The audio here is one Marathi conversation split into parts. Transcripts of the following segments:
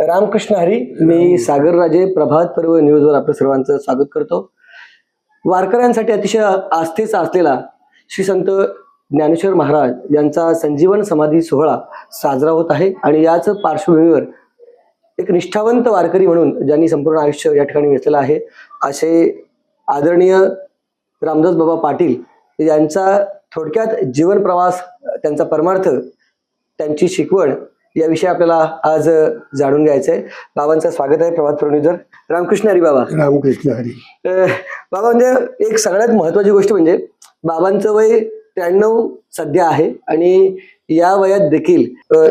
रामकृष्ण हरी मी सागर राजे प्रभात पर्व न्यूजवर आपलं सर्वांचं स्वागत करतो. वारकऱ्यांसाठी अतिशय आस्थेचा असलेला श्री संत ज्ञानेश्वर महाराज यांचा संजीवन समाधी सोहळा साजरा होत आहे आणि याच पार्श्वभूमीवर एक निष्ठावंत वारकरी म्हणून ज्यांनी संपूर्ण आयुष्य या ठिकाणी वेचलेलं आहे असे आदरणीय रामदास बाबा पाटील यांचा थोडक्यात जीवन प्रवास त्यांचा परमार्थ त्यांची शिकवण याविषयी आपल्याला आज जाणून घ्यायचं आहे बाबांचं स्वागत आहे प्रभात प्रणीजर रामकृष्ण हरी बाबा. रामकृष्ण हरी. बाबा म्हणजे एक सगळ्यात महत्वाची गोष्ट म्हणजे बाबांचं वय त्र्याण्णव सध्या आहे आणि या वयात देखील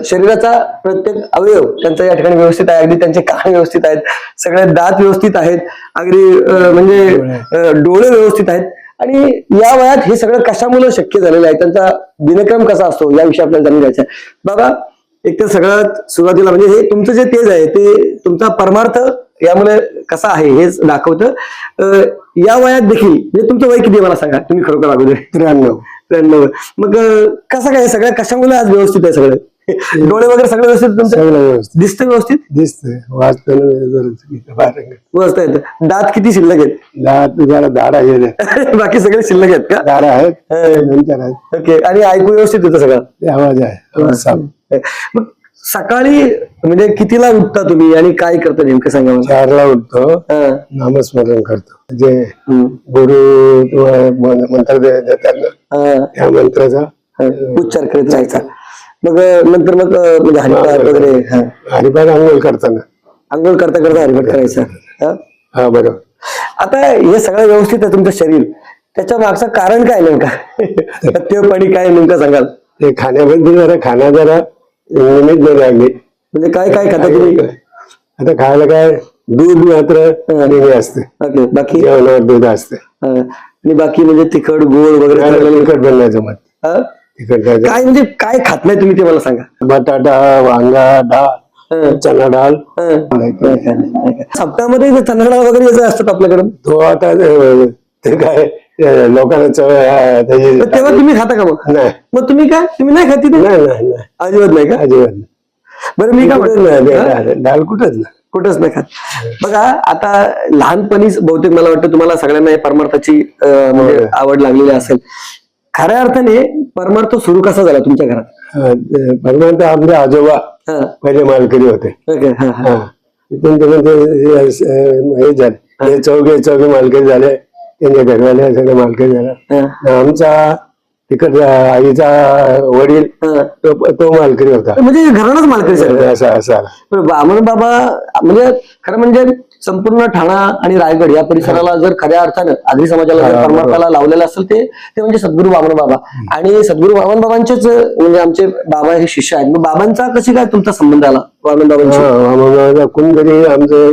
शरीराचा प्रत्येक अवयव त्यांचा या ठिकाणी व्यवस्थित आहे. अगदी त्यांचे कान व्यवस्थित आहेत. सगळे दात व्यवस्थित आहेत. अगदी म्हणजे डोळे व्यवस्थित आहेत. आणि या वयात हे सगळं कशामुळे शक्य झालेलं आहे? त्यांचा दिनक्रम कसा असतो? याविषयी आपल्याला जाणून घ्यायचं आहे बाबा एक तर सगळ्यात सुरुवातीला म्हणजे हे तुमचं जे तेज आहे ते तुमचा परमार्थ यामुळे कसा आहे हेच दाखवतं. या वयात देखील म्हणजे तुमचं वय किती मला सांगा? तुम्ही खरोखर अगोदर. त्र्याण्णव. त्र्याण्णव. मग कसं काय सगळं कशामुळे आज व्यवस्थित आहे सगळं? डोळे वगैरे सगळं व्यवस्थित तुमचं? सगळं व्यवस्थित. दिसतं व्यवस्थित? दिसतंय. वाचताना जरा चुकीचं बारंग. व्यवस्था येतं दात किती शिल्लक आहेत? दात जरा दाडा गेले बाकी सगळे शिल्लक आहेत का? दाडा आहेत नंतर आहेत. ओके आणि ऐकू व्यवस्थित येतं सगळं? ते आवाज आहे आवाज. मग सकाळी म्हणजे कितीला उठता तुम्ही आणि काय करता नेमकं सांगा मला? चारला उठतो हा. नामस्मरण करतो. जे हम्म. गुरु तुम्हाला मन- मंत्र दे- देतात ना हा. त्या मंत्राचा हा. उच्चार करत राहायचा. मग नंतर मग म्हणजे हरिपाठ वगैरे हा. हरिपाठ अंघोळ करताना. आंघोळ करता करता हरिपाठ करायचा. हा. हा बरोबर. आता हे सगळं व्यवस्थित आहे तुमचं शरीर. त्याच्या मागचं कारण काय नेमका? सत्यपणी काय नेमकं सांगाल? ते खाण्यामध्ये जरा खाना जरा निमित नाही लागली म्हणजे काय काय खाता तुम्ही? आता खायला काय दूध मात्र नेहमी असते. ओके बाकी? जेवणावर दूध असते. हा. आणि बाकी म्हणजे तिखट गोड वगैरे तिखट पण नाही हा? काय म्हणजे काय खात नाही तुम्ही ते मला सांगा. बटाटा वांगा डाळ हा. चना डाळ. हा. सप्ताहामध्ये जे चंद्रडा वगैरे असतात आपल्याकडं? तो आता अं, ते काय अं, लोकांना आहे, त्याची तेव्हा तुम्ही खाता का मग? नाही. मग तुम्ही काय? तुम्ही नाही खाती ते नाही नाही नाही. अजिबात नाही का? अजिबात नाही. बरं मी काय कुठंच नाही, हा? डाळ- डाळ कुठंच नाही. कुठंच नाही खात. बघा आता लहानपणीच बहुतेक मला वाटतं तुम्हाला सगळ्यांना या परमार्थाची अं, म्हणजे. आवड लागलेली असेल. खऱ्या अर्थाने परमार्थ सुरू कसा झाला तुमच्या घरात? परमानंद आमचे आजोबा. पहिले मालकरी होते. हा, झाले. चौघे चौघे मालकरी झाले. त्यांच्या घरवाले सगळे मालकरी झाले. हा. आमचा तिकडचा आईचा वडील. तो तो मालकरी होता. म्हणजे घरालाच मालकरी सगळं. असा असा पण वामन बाबा म्हणजे खरं म्हणजे संपूर्ण ठाणा आणि रायगड या परिसराला जर खऱ्या अर्थानं आगरी समाजाला जर परमार्थाला लावलेलं असेल ते ते म्हणजे सद्गुरू वामन बाबा. आणि सद्गुरू वामन बाबांचेच म्हणजे आमचे बाबा हे शिष्य आहेत. मग बाबांचा कशी काय तुमचा संबंध आला वामन बाबांशी? कोणतरी आमचे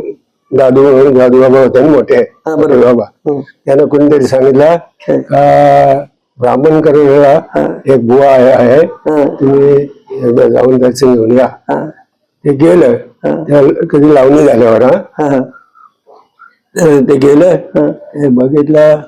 दादू दादू बाबा होते मोठे. बाबा. त्यानं कोणतरी सांगितलं ब्राह्मण करेला एक बुवा आहे. हा. तुम्ही एकदा जाऊन दर्शन घेऊन या. ते गेलं कधी लावणी झाल्यावर हा ते गेलं बघितलं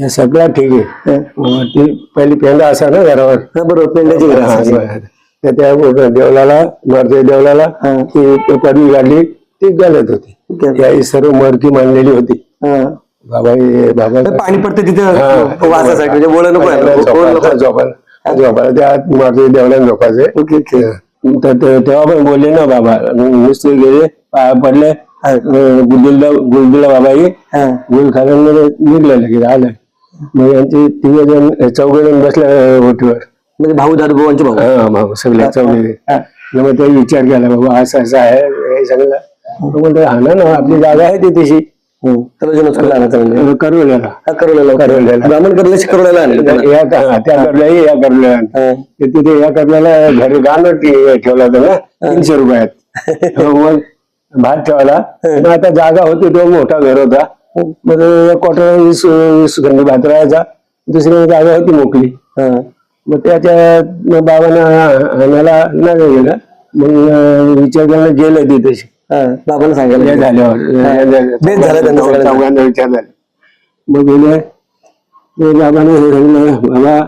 हे। सगळं ठीक आहे ती पहिली पेंडा असा ना घरावर बरोबर घरं. तर त्या देवलाला मारते देवलाला. ती पदवी काढली ती गलत होती। सर्व मडकी मांडलेली होती। बाबा पाणी पडते तिथे. वासासाठी म्हणजे बोलणं नको झोपायला. झोपायला त्या मारते झोपायचे. तर तेव्हा पण बोलले ना बाबा नुसते गेले पडले. गुलदिल्ला गुलदिल्ला बाबा ये हा. गुल खाल्यामध्ये निघलं लगेच आलं. मग यांचे तिघ जण चौघ जण बसल्या ओटीवर म्हणजे भाऊ दादू भाऊ. हा मग सगळे चौघे. मग ते विचार केला बाबा असं असं आहे हे सगळं. म्हणतो हा ना आपली जागा आहे ती तशी. त्याला करवल्याला. ब्राह्मण करल्याशी आणलं त्याला. या त्या करल्या या करल्या. ते तिथे या करल्याला घरी गाणं ठेवलं ना तीनशे रुपयात. मग भात ठेवायला आता जागा होती तो मोठा घर होता. मग एक क्वार्टर वीस वीस खंडी भात राहायचा. दुसरी जागा होती मोकळी. हा. मग त्याच्या बाबांना आणायला नाही गेलं. मग विचार केला गेलं ती तशी हा. बाबांना सांगायला हे झाल्यावर झालं. चौघांचा विचार झाला. मग गेले. मग बाबाने हे सांगितलं बाबा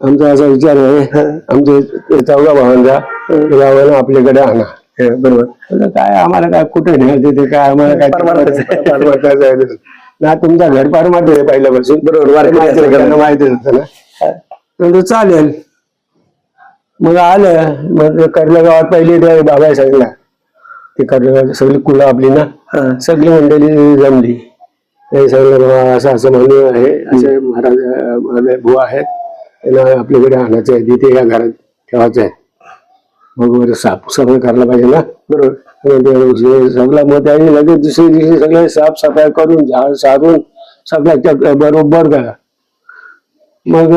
आमचा असा विचार आहे. आमचे ते चौघा भावांचा गावाला आपल्याकडे आणा. बरोबर. म्हणलं, काय आम्हाला काय कुठे न्यायचं ते काय आम्हाला काय परमार्थच आहे. परमार्थाचं आहे. ते. ना तुमचा घर परमार्थ आहे पहिल्यापासून. बरोबर, वारकरी माहिती असलं त्यांना माहिती होतं ना चालेल. मग आलं. मग ते कर्ल्या गावात पहिली ते बाबा सांगितला. ते गावात सगळी कुलं आपली ना. हा. सगळी मंडळी जमली. सगळं बाबा असं असं म्हणून आहे. असे महाराज बुवा आहेत. त्यांना आपल्याकडे आणायचं आहे. तिथे या घरात ठेवायचं आहे. मग साफ सफाई करायला पाहिजे ना. बरोबर. सगळं मग त्यांनी लगेच दुसऱ्या दिवशी सगळे साफसफाई करून झाड सारून सगळ्याच्या बरोबर करा. मग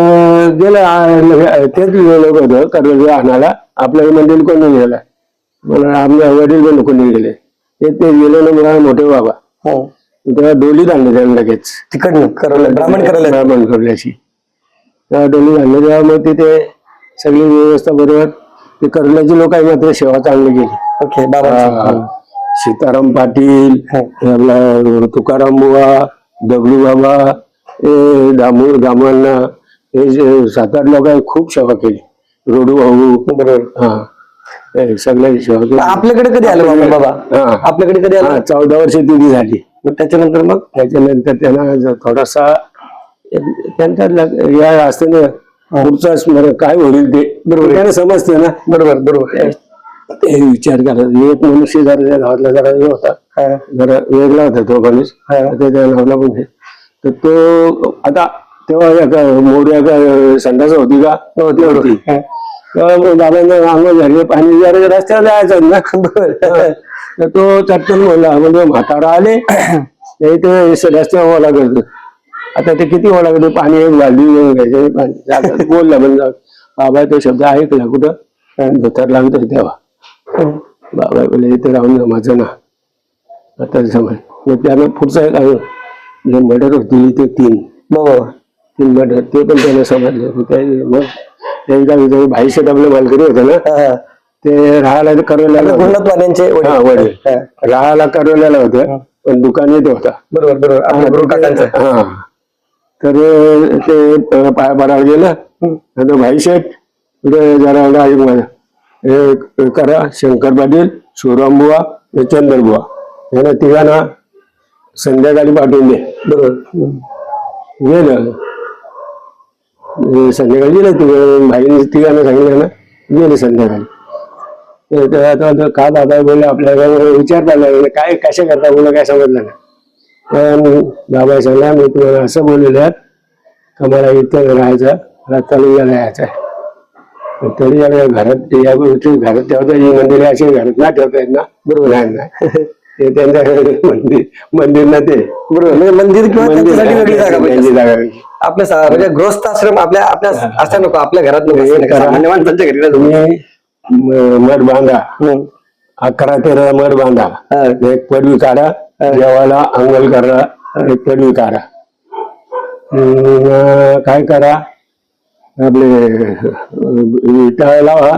गेलं तेच लोक होतं कर्ज आणायला आपल्या मंदिर कोणी गेला मला आमच्या वडील पण कोणी गेले ते ते गेले ना मला मोठे बाबा. हो. तेव्हा डोलीत आणले त्यांना लगेच. तिकडनं करवलं ब्राह्मण करवलं ब्राह्मण करल्याशी तेव्हा डोलीत आणले तेव्हा मग तिथे सगळी व्यवस्था बरोबर ते करल्याची लोक मात्र सेवा चांगली केली. ओके बाबा. सीताराम पाटील हो. आपला तुकाराम बुवा दगडू बाबा हे दामू दामांना हे सात आठ लोकांनी खूप सेवा केली. रोडू भाऊ. बरोबर. हा. सगळ्यांनी सेवा केली आपल्याकडे कधी आलं बाबा बाबा. आपल्याकडे कधी आलं? चौदा वर्ष तिथे झाली मग त्याच्यानंतर मग? त्याच्यानंतर त्यांना थोडासा त्यांच्या या असताना पुढचा स्मरण काय होईल ते बरोबर त्यांना समजते ना. बरोबर बरोबर. ते विचार करत एक मनुष्य जरा त्या गावातला जरा हे होता. जरा वेगळा होता तो माणूस हा. आता त्या नावला पण. तर तो आता तेव्हा मोड्या संडास होती का? होती बाबांना झाली पाणी जरा रस्त्यावर जायचं ना. तर तो चटकन बोलला म्हणजे म्हातारा आले नाही ते रस्त्यावर ओला करतो आता ते किती ओला करतो पाणी एक जातात. बोलला म्हणजे बाबा तो शब्द ऐकला कुठं? धोतर लागतो तेव्हा बाबा बोले इथे राहून जमायचं ना आता समज मग त्यानं पुढचं एक आहे जे मर्डर होती ते तीन. बाबा तीन मर्डर ते पण त्याने समजले. मग? त्यांचा विचार भाई शेट आपले मालकरी होते ना. ते राहायला करवल्याला. गुरुनाथ. हा वडील. राहायला करवल्याला होतं पण दुकान येते होता. बरोबर बरोबर. हा तर ते पाया पडायला गेलं. आता भाई शेठ इकडे जरा हे करा शंकर पाटील शिवराम बुवा चंदर बुवा. यांना तिघांना संध्याकाळी पाठवून दे. बरोबर. गेलं. संध्याकाळी गेलं तिघ भाईने तिघांना सांगितलं ना गेले संध्याकाळी. ते- ते आता का बाबा बोलले आपल्याला विचारता लागले काय कशा करता बोला काय समजलं ना पण बाबा सांगला मी तुम्हाला असं बोललेलं आहे का मला इथं राहायचं तळीला राहायचं तर तरी या घरात या गोष्टी घरात ठेवता ही मंदिरे अशी घरात ना ठेवता येत ना बरोबर आहे ना? ते त्यांच्या मंदिर मंदिर ना ते. बरोबर म्हणजे मंदिर किंवा जागा आपल्या म्हणजे गृहस्थ आश्रम आपल्या आपल्या असं नको आपल्या घरात नको. सामान्य माणसांच्या घरी मठ बांधा. अकरा तेरा मठ बांधा. एक पडवी काढा देवाला अंगल करा एक पडवी काढा. काय करा? आपले विटा लावा.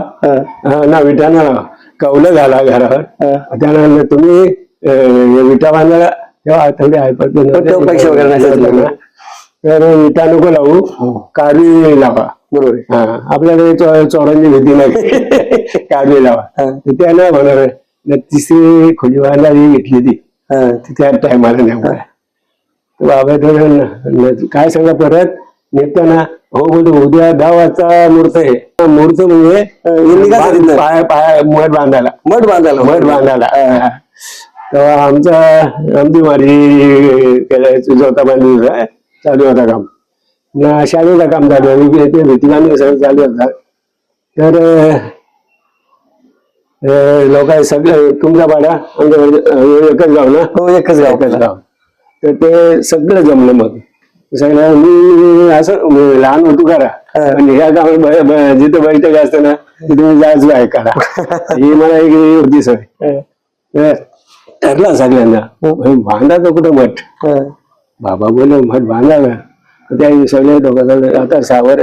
ना विटा ना लावा कौलं घाला घरावर. त्यानंतर तुम्ही विटा बांधायला तेव्हा थोडी तेव्हा पैसे वगैरे. तर विटा नको लावू. कारवी लावा. बरोबर. हा. आपल्याकडे चो- चोरांची भीती नाही. काढली लावा. हा. तर त्या नाही होणार तिसरी खोली बांधायला घेतली ती हा. ती त्या टायमाला. तर बाबा तर न- न- काय सांगा परत? निघताना हो बोलतो उद्या दहा वाजता मुहूर्त आहे. हा, मुहूर्त म्हणजे यांनी काय सांगितलं? पाय पाय मठ बांधायला. मठ बांधायला. मठ बांधायला. हा. तेव्हा आमचा आमची माझी जोता बांधली चालू होता काम. ना शाळेचं काम चालू होतं ते भीतीबांधी सगळं चालू होता तर लोक सगळं. तुमचा पाडा आमच्या एकच गाव ना? हो एकच गाव एकच गाव. तर ते सगळं जमलं मग. सगळं मी असं मी लहान होतो करा हा. पण ह्या गावात जिथं बैठक असतं ना तिथे मी जायचो ऐकायला. ही मला एक हे होती सवय हा. ठरलं सगळ्यांना. भाई बांधायचं कुठं मठ हा. बाबा बोलले मठ बांधावं तर त्या सगळे लोक आता सावर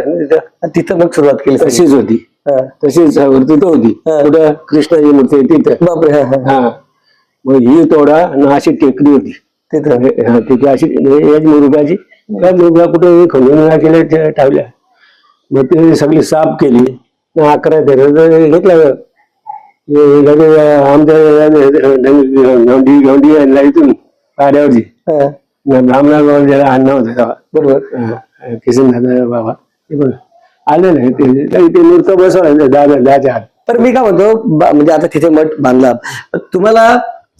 तिथं मग सुरुवात केली. तशीच होती हा. तशीच सावर तिथं होती हा. कुठं कृष्णाची मूर्ती तिथं बापरे हा, हा. हा मग ही तोडा ना अशी टेकडी होती तिथं हा, तिथे अशी एक मुरुगाची त्या मुरुगा कुठे खंडून केल्या ठेवल्या मग ते सगळी साफ केली अकरा तेरा घेतलं आमच्या गवंडी गवंडी आणला इथून गाड्यावरची हा, ब्राह्मणाला ज्याला अन्न होतं तेव्हा बरोबर. किसन दादा बाबा ते पण आले नाही ते ते मूर्त बसवलं दादा दाच्या हात पण मी काय म्हणतो बा- म्हणजे आता तिथे मठ बांधला. तुम्हाला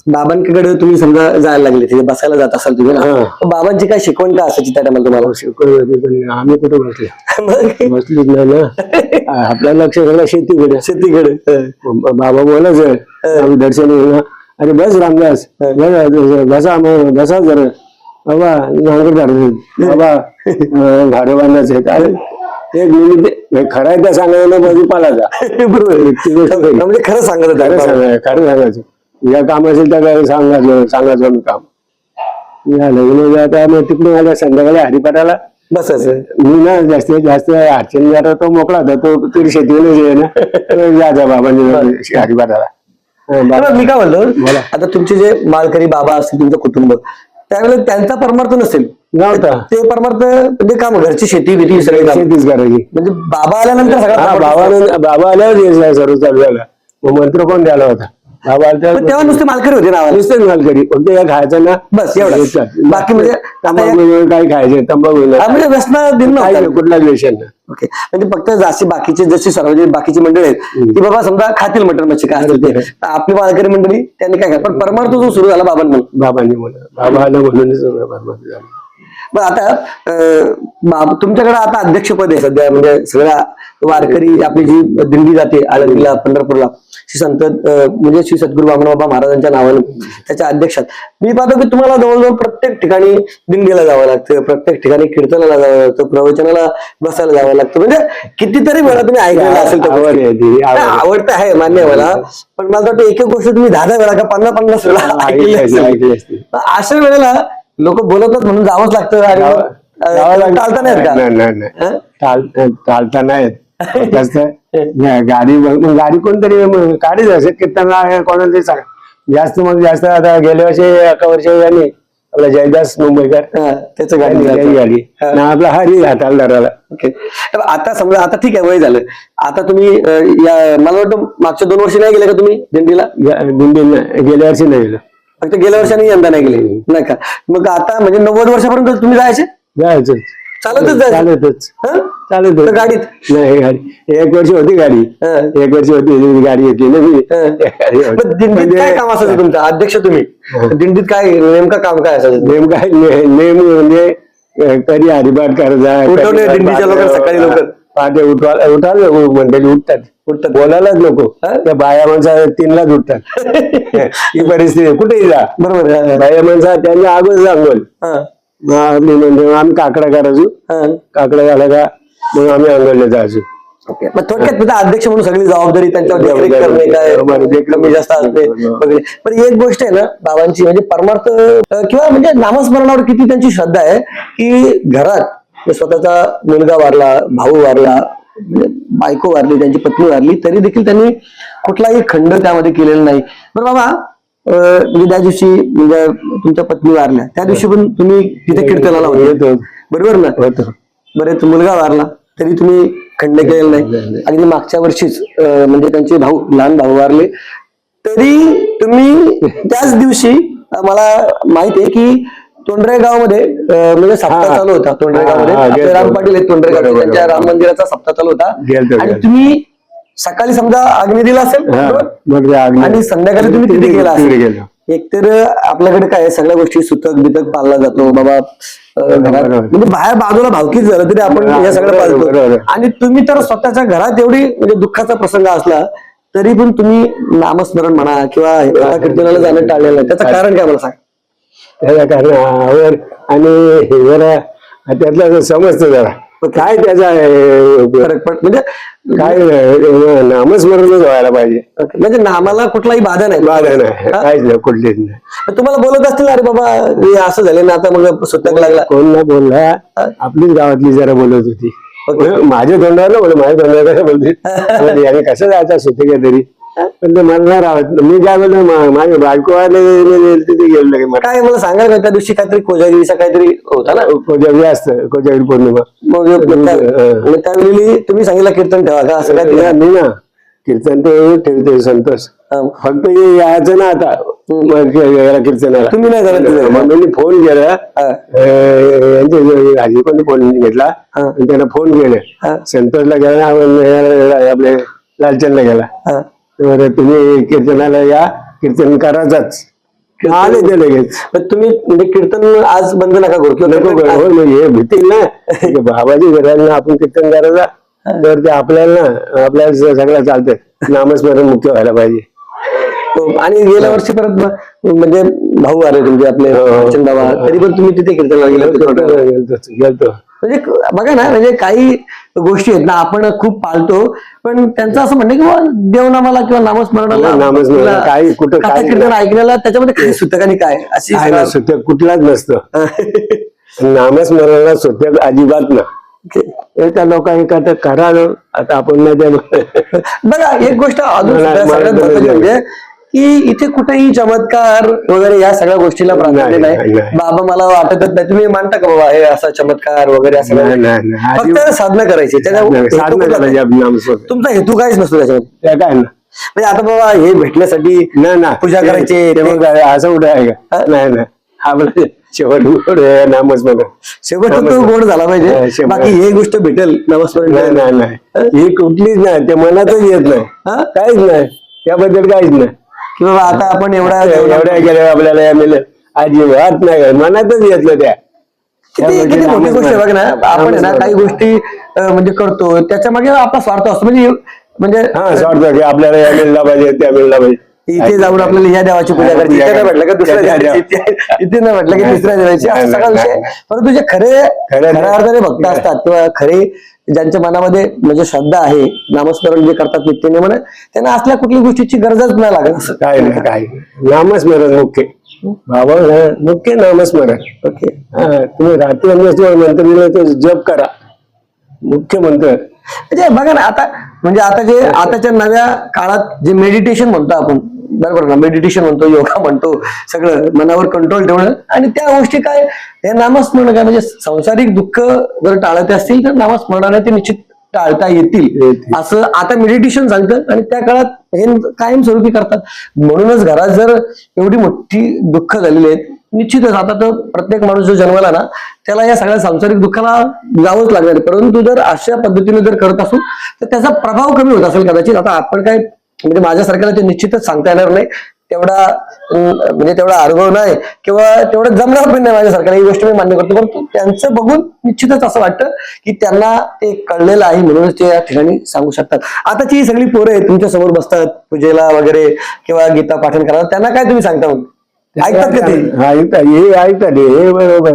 बाबांकडे तुम्ही समजा जायला लागले तिथे बसायला जात असाल तुम्ही ना हा. तर बाबांची काय शिकवण काय असायची त्या टायमाला तुम्हाला? होते पण आम्ही कुठे बसले? मग? बसलीच नाही ना. आपलं लक्ष सगळं शेतीकडे. शेतीकडे. हा. बाबा बोलायचं आम्ही दर्शन घेऊन अरे बस रामदास बस, बसा मग बसा जरा. बाबा नांगर धरले बाबा बांधायचे आहेत. अरे एक मिनिट खरं आहे त्या सांगायला? बाजू पालाचा बरोबर. ती गोष्ट खरी. म्हणजे खरं सांगत होता. खरं. सांगायचं खरं सांगायचं. या काम असेल तर काय सांगायचं? सांगायचं आम्ही काम. या लग्न आता मग तिकडून आल्या संध्याकाळी हरिपाठाला. बसायचं मी ना जास्तीत जास्त अर्चन जरा तो मोकळा होता तो तरी आहे ना. जायचा बाबांनी हरिपाठाला. मी काय म्हणतो बोला. आता तुमचे जे मालकरी बाबा असतील तुमचं कुटुंब त्यावेळेला त्यांचा परमार्थ नसेल. नव्हता. ते परमार्थ म्हणजे काम घरची शेती बिती सगळी कामं. शेतीच करायची. म्हणजे बाबा आल्यानंतर सगळा हा परमार्थ बाबा बाबा आल्यावर हे सर्व चालू झालं. मग मंत्र कोण द्यायला होता? पण तेव्हा नुसते मालकरी होते नावाला. नुसतेच मालकरी. फक्त या खायचं ना? बस एवढंच. हेच. बाकी म्हणजे काही खायचे तंबाखू. म्हणजे व्यसन दिन विषय नाही. ओके. म्हणजे फक्त जास्ती बाकीचे जशी सार्वजनिक बाकीची मंडळी आहेत ती बाबा समजा खातील मटण मच्छी काय असेल ते. आपली मालकरी मंडळी त्यांनी काय पण परमार्थ जो सुरू झाला बाबांनी. म्हणा बाबा आलं म्हणूनच बरबाद झालं. पण आता तुमच्याकडे आता अध्यक्षपद आहे सध्या म्हणजे सगळ्या वारकरी आपली जी दिंडी जाते आळंदीला पंढरपूरला. श्री संत म्हणजे श्री सद्गुरू बाबा महाराजांच्या नावानं त्याच्या अध्यक्षात. मी पाहतो की तुम्हाला जवळजवळ प्रत्येक ठिकाणी दिंडीला जावं लागतं प्रत्येक ठिकाणी कीर्तनाला जावं लागतं प्रवचनाला बसायला जावं लागतं. म्हणजे कितीतरी वेळा तुम्ही ऐकलेलं असेल त्या आवड गोष्टी. आहे. तर मान्य मला. पण मला वाटतं एक एक गोष्ट तुम्ही दहा दहा वेळा का पन्नास पन्नास वेळा. अशा वेळेला लोक बोलतच म्हणून जावंच लागतं आणि. चालता नाहीत का? नाही नाही नाही. गाडी गाडी कोणतरी गाडी असेल कीर्तनला कोणाला तरी सांग. जास्त मग जास्त आता गेल्या वर्षी एका वर्षी यांनी आपला जयदास मुंबईकर त्याचं गाडी. गाडी. आपला हरी हाताला धरायला ओके. तर आता समजा आता ठीक आहे वय झालं. आता तुम्ही या मला वाटतं मागच्या दोन वर्षी नाही गेले का तुम्ही दिंडीला? दिंडी गेल्या वर्षी नाही गेलो. फक्त गेल्या वर्षाने यंदा नाही गेले. नाही का? मग आता म्हणजे नव्वद वर्षापर्यंत तुम्ही जायचे? जायचं चालतच जायचं. चालतच. हं? चालत तर गाडीत? नाही गाडी. एक वर्ष होती गाडी. हं. एक वर्ष होती गाडी घेतली ना मी. हं. गाडी होती. मग दिंडीत म्हणजे काय काम असायचं तुमचं? अध्यक्ष तुम्ही? दिंडीत काय नेमकं काम काय असायचं? नेमका ने- नेम म्हणजे अं, कधी हरिपाठ करायचा उठवले कधी दिंडीच्या लोकांना सकाळी लवकर. पहाटे उठवा उठाल मंडळी उठतात. उठतात. बोलायलाच नको. हं? त्या बाया माणसा तीनलाच उठतात. ही परिस्थिती. कुठेही जा. बरोबर हं, बाया माणसा त्यांना अगोदर सांगोल हं, म्हणजे आम्ही काकडा करायचो. हं. काकडा झाला का मग आम्ही अंगणला जायचो. ओके. मग थोडक्यात तिथं अध्यक्ष म्हणून सगळी जबाबदारी त्यांच्यावर देखरेख करणे काय. कमी जास्त असते वगैरे पण एक गोष्ट आहे ना बाबांची म्हणजे परमार्थ अं, किंवा म्हणजे नामस्मरणावर किती त्यांची श्रद्धा आहे की घरात म्हणजे स्वतःचा मुलगा वारला भाऊ वारला म्हणजे बायको वारली त्यांची पत्नी वारली तरी देखील त्यांनी कुठलाही खंड त्यामध्ये केलेला नाही. बरं बाबा अं, म्हणजे त्या दिवशी म्हणजे तुमच्या पत्नी वारल्या त्या दिवशी पण तुम्ही तिथे कीर्तनाला होते. येतो. बरोबर ना? होतो. बरे तो मुलगा वारला तरी तुम्ही खंड केलेला नाही आणि मागच्या वर्षीच अं, म्हणजे त्यांचे भाऊ लहान भाऊ वारले तरी तुम्ही त्याच दिवशी अं, मला माहीत आहे की तोंडरे गावामध्ये अं, म्हणजे सप्ताह हा. चालू होता तोंडरे हा, गावामध्ये हा, आपले गेलतो. राम पाटील आहेत तोंडरे गावचे बरोबर, त्यांच्या राम. मंदिराचा सप्ताह चालू होता गेलतो, आणि गेलतो. तुम्ही सकाळी समजा अग्नी दिला असेल बरोबर? आणि संध्याकाळी तुम्ही तिथे गेला तिथे असेल गेलो एकतर आपल्याकडे काय सगळ्या गोष्टी सुतक बितक पाळला जातो. बाबा घरात. म्हणजे बाहेर बाजूला भावकीच झालं तरी आपण हा, हे सगळं बरोबर, पाळतो. आणि तुम्ही तर स्वतःच्या घरात एवढी म्हणजे दुःखाचा प्रसंग असला तरी पण तुम्ही नामस्मरण म्हणा किंवा कीर्तनाला जाणं टाळलेलं आहे त्याचं कारण काय मला सांग. त्याच्या कारणावर आणि हे जरा त्यातलं समजतं जरा. पण काय त्याचा फरक पड म्हणजे काय अं, नामस्मरणच व्हायला पाहिजे. म्हणजे नामाला कुठलाही बाधा नाही. बाधा नाही? काहीच नाही कुठलीच नाही. तुम्हाला बोलत असतील अरे बाबा हे असं झालं ना आता मग सुतक लागला. कोण ना बोलला आपलीच गावातली जरा बोलत होती. माझ्या तोंडावर ना बोल माझ्या तोंडावर कसं बोलते? म्हणजे याने कसं जायचं सुट्टी तरी? पण ते मला राहत मी काय बोलतो मा- माझ्या बायको आले तिथे गेलो लगे मला काय मला सांगा ना त्या दिवशी काहीतरी कोजागिरीचा काहीतरी होता ना? कोजागिरी असतं कोजागिरी पौर्णिमा. मग मग त्या- मग त्यावेळी तुम्ही सांगितलं कीर्तन ठेवा का? असं काय नाही ना. कीर्तन ते ठेवते संतोष. फक्त हे यायचं ना आता. मग याला कीर्तनाला. तुम्ही नाही करत तिथे? मग मी फोन केला. हा. अं, यांचे हाजी पण फोन घेतला. हा. आणि त्यांना फोन केले. हा. संतोषला गेला आपण याला- आपले लालचंदला गेला. हा. तर तुम्ही कीर्तनाला या कीर्तन करायचाच आले ते लगेच. पण तुम्ही म्हणजे कीर्तन आज बंद नका करू किंवा नको कीर्तन करू. आज- हो, हे भीतील ना. की बाबाजी घराला आपण कीर्तन करायचा तर ते आपल्याला ना आपल्याला सगळं चालतंय. नामस्मरण मुख्य व्हायला पाहिजे. हो, आणि गेल्या वर्षी परत म्हणजे भाऊ आले तुमचे आपले हो, हो. बाबा तरी पण तुम्ही तिथे कीर्तनाला गेले होते. कोकणाला. गेलतो गेलतो. म्हणजे बघा ना म्हणजे काही गोष्टी आहेत ना आपण खूप पाळतो पण त्यांचं असं म्हणणं की देवनामाला किंवा नामस्मरणाला हो, काही कुठं कीर्तन ऐकण्याला त्याच्यामध्ये काही सुतक आणि काय? अशी काय सुत्या कुठलाच नसतं. नामस्मरणाला सुत्या अजिबात ना त्या लोकांनी का करा. आता आपण नाही बघा एक गोष्ट अजून तर म्हणजे की इथे कुठेही चमत्कार वगैरे या सगळ्या गोष्टीला प्राधान्य नाही. बाबा मला वाटतच नाही. तुम्ही मानता का बाबा हे असा चमत्कार वगैरे असं. फक्त साधना करायची. नामस्मरण तुमचा हेतू काहीच नसतो त्याच्यामध्ये. त्या काय ना? म्हणजे आता बाबा हे भेटण्यासाठी नाही ना. पूजा करायची, असं कुठे आहे का? नाही नाही. आपलं शेवट नामस्मरण शेवट तो नामस्मरण. गोड झाला पाहिजे. बाकी हे गोष्ट भेटेल नमस्कार नाही नाही नाही. ही? कुठलीच नाही ते मनातच येत नाही? काहीच नाही. त्याबद्दल काहीच नाही. की बाबा आता आपण एवढा एवढ्या गेल्या आपल्याला या मिळेल अजिबात नाही मनातच नाही त्या. किती किती मोठी गोष्ट आहे बघ ना. आपण आहे ना काही गोष्टी अं, म्हणजे करतो. त्याच्यामागे आपला स्वार्थ असतो. म्हणजे म्हणजे हा स्वार्थ की आपल्याला या मिळला पाहिजे त्या मिळला पाहिजे. इथे जाऊन आपल्याला ह्या देवाची पूजा करायची. इथे नाही म्हटलं का दुसऱ्या त्या देवाची. इथे- इथे नाही म्हटलं की तिसऱ्या देवाची. असा सगळा विषय. परंतु जे खरे खरे- खऱ्या अर्थाने भक्त असतात किंवा खरे ज्यांच्या मनामध्ये म्हणजे श्रद्धा आहे नामस्मरण जे करतात नित्यने म्हणा त्यांना असल्या कुठल्या गोष्टीची गरजच नाही लागत. असं काय नाही काय. नामस्मरण मुख्य. बाबा मुख्य नामस्मरण. ओके. तुम्ही रात्री मंत्र दिलं तर जप करा. मुख्य मंत्र. म्हणजे बघा ना आता म्हणजे आता जे आताच्या नव्या काळात जे मेडिटेशन म्हणतो आपण बरोबर ना मेडिटेशन म्हणतो योगा म्हणतो सगळं मनावर कंट्रोल ठेवणं. आणि त्या गोष्टी काय हे नामस्मरण काय म्हणजे सांसारिक दुःख जर टाळायचे असतील तर नामस्मरणाने ते निश्चित टाळता येतील. असं आता मेडिटेशन सांगतं आणि त्या काळात हे कायमस्वरूपी करतात. म्हणूनच घरात जर एवढी मोठी दुःख झालेली आहेत निश्चितच आता तर प्रत्येक माणूस जो जन्माला ना त्याला या सगळ्या सांसारिक दुःखाला जावंच लागणार. परंतु जर अशा पद्धतीने जर करत असू तर त्याचा प्रभाव कमी होत असेल कदाचित. आता आपण काय म्हणजे माझ्यासारख्याला ते निश्चितच सांगता येणार नाही. तेवढा म्हणजे तेवढा अनुभव नाही किंवा तेवढं जमणार पण नाही माझ्यासारख्याला. ही गोष्ट मी मान्य करतो. परंतु त्यांचं बघून निश्चितच असं वाटतं की त्यांना ते कळलेलं आहे म्हणूनच ते या ठिकाणी सांगू शकतात. आताची ही सगळी पोरं आहेत तुमच्यासमोर बसतात पूजेला वगैरे किंवा गीता पाठन करायला त्यांना काय तुम्ही सांगता मग? ऐकतात का ते? ऐकतात. हे ऐकतात. हे बरोबर.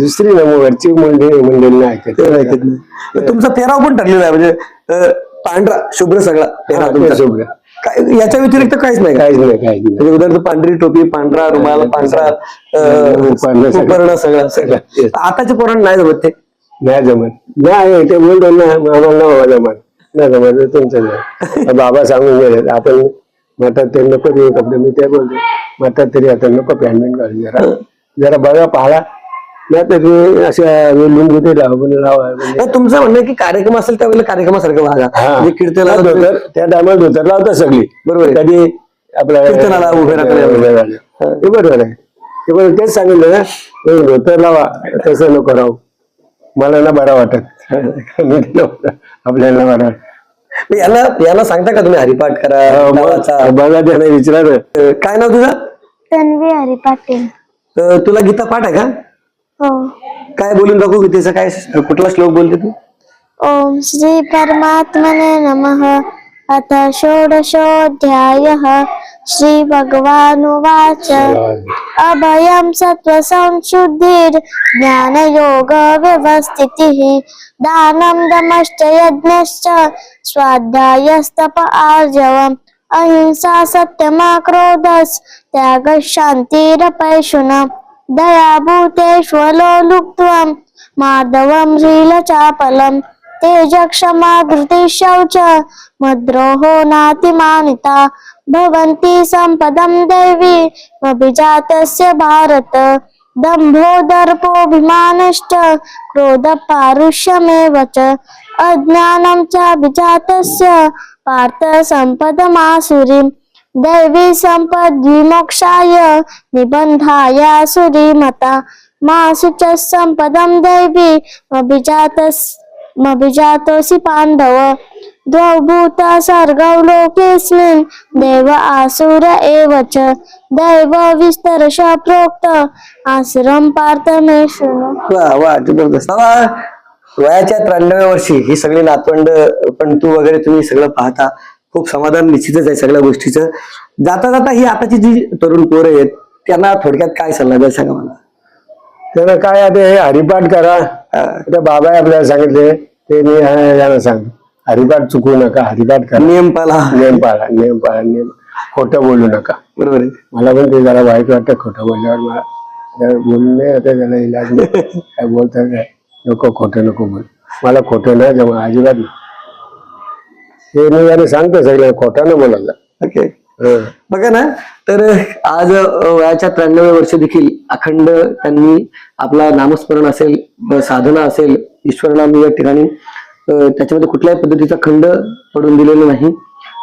दुसरी ना मग वरची मंडळी मंडळींना ऐकत तुमचा पेहराव पण ठरलेला आहे. म्हणजे पांढरा शुभ्र सगळा तुमचा. शुभ्र. काय याच्या व्यतिरिक्त काहीच नाही का? काहीच नाही काहीच म्हणजे उदाहरणार्थ पांढरी टोपी पांढरा रुमाल पांढरा अं, सगळं. सगळं सगळं Yes. आताच्या पोरांना नाही जमत ते? नाही जमत. नाही ते बोलतो ना आम्हाला नाही बाबा जमत. नाही जमत तुमचं नाही. बाबा सांगून गेले आपण म्हणतात ते नको कपडे मी ते बोलतो. म्हणतात तरी आता नको पॅन्ट बिन घालू जरा. जरा बघा पाहा. नाही अशा लुंगी ते म्हणजे तुमचं म्हणणं की कार्यक्रम असेल त्यावेळेला कार्यक्रमासारखं वागा हा. म्हणजे कीर्तनाला त्या धोतर त्या टायमाला धोतर लावतात सगळी. बरोबर आहे. कधी आपल्या कीर्तनाला उभे राहतात. ते बरोबर आहे. ते बरोबर तेच सांगितलं ना हे धोतर लावा तसं नको राहू. मला ना बरं वाटत. आपल्याला बरं याला याला सांगता का तुम्ही हरिपाठ करा बघा त्याने विचारलं. अं, काय नाव तुझं? तन्वी हरी पाटील अं, तुला गीता पाठ आहे का? हो काय बोलून दाखवू गीतेचा काय कुठला श्लोक बोलते तू? ओम श्री परमात्मने नमः. अथ षोडशोऽध्यायः. श्री भगवानुवाच. अभयं सत्त्वसंशुद्धिर् ज्ञानयोगव्यवस्थितिः. दानं दमश्च यज्ञश्च स्वाध्यायस्तप आर्जवम्. अहिंसा सत्यमाक्रोधस् त्यागः शान्तिरपैशुनम् दयाभूतेष्वलोलुप्त्वम् माधवं शीलचापलं तेजक्षमा क्षमा शौच मद्रोहो नातिमानिता भवन्ति सम्पदं देवी अभिजातस्य भारत दम्भो दर्पोऽभिमानश्च क्रोधपारुष्यमेव च अज्ञानं चाभिजातस्य अभिजातस्य सम्पदमासुरीम् दैवी सम्पद्विमोक्षाय निबन्धाय सुरीमता मासु च सम्पदं दैवी मभिजातोऽसि पाण्डव। द्वौ भूत सर्गौ लोकेऽस्मिन् देव आसुर एव च। दैव विस्तरश प्रोक्त आसुरं पार्थ मे शृणु। वा वा जबरदस्त. वयाच्या त्र्याण्णव्या वर्षी ही सगळी नातवंड पण तू वगैरे तुम्ही सगळं पाहता. खूप समाधान निश्चितच आहे सगळ्या गोष्टीचं. जाता जाता ही आताची जी तरुण पोरं आहेत त्यांना थोडक्यात काय सल्ला द्या सांगा मला? त्याला काय आता हे हरिपाठ करा. आता बाबा आपल्याला सांगितले ते मी याला सांग. हरिपाठ चुकवू नका हरिपाठ करा. नियम पाला नियम पाळा नियम पाळा नियम खोटं बोलू नका. बरोबर आहे. मला पण ते जरा वाईट वाटतं खोटं बोलल्यावर मला जरा नाही आता त्याला इलाज नाही. काय बोलतात काय? नको खोटं नको बोल. मला खोटं नाही जमा अजिबात नाही. हे मी याने सांगतो सगळं खोटं न बोलायला ओके. बघा ना तर आज वयाच्या त्र्याण्णव्या वर्ष देखील अखंड त्यांनी आपला नामस्मरण असेल साधना असेल ईश्वरनाम या ठिकाणी त्याच्यामध्ये कुठल्याही पद्धतीचा खंड पडून दिलेला नाही.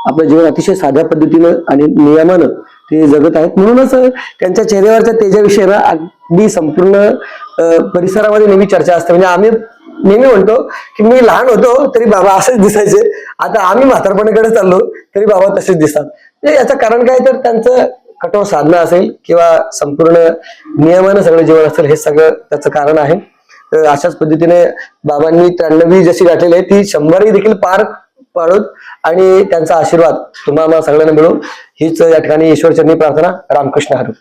आपलं जीवन अतिशय साध्या पद्धतीनं आणि नियमानं ते जगत आहेत. म्हणूनच त्यांच्या चेहऱ्यावरच्या तेजाविषयी अगदी संपूर्ण परिसरामध्ये नेहमी चर्चा असते. म्हणजे आम्ही नेहमी म्हणतो की मी लहान होतो तरी बाबा असेच दिसायचे. आता आम्ही म्हातारपणाकडे चाललो तरी बाबा तसेच दिसतात. म्हणजे याचं कारण काय? तर त्यांचं कठोर साधना असेल किंवा संपूर्ण नियमानं सगळं जीवन असेल हे सगळं त्याचं कारण आहे. तर अशाच पद्धतीने बाबांनी त्र्याण्णवी जशी गाठलेली आहे ती शंभरही देखील पार पाळूत आणि त्यांचा आशीर्वाद तुम्हाला सगळ्यांना मिळून हीच या ठिकाणी ईश्वरचरणी प्रार्थना. रामकृष्ण हरी.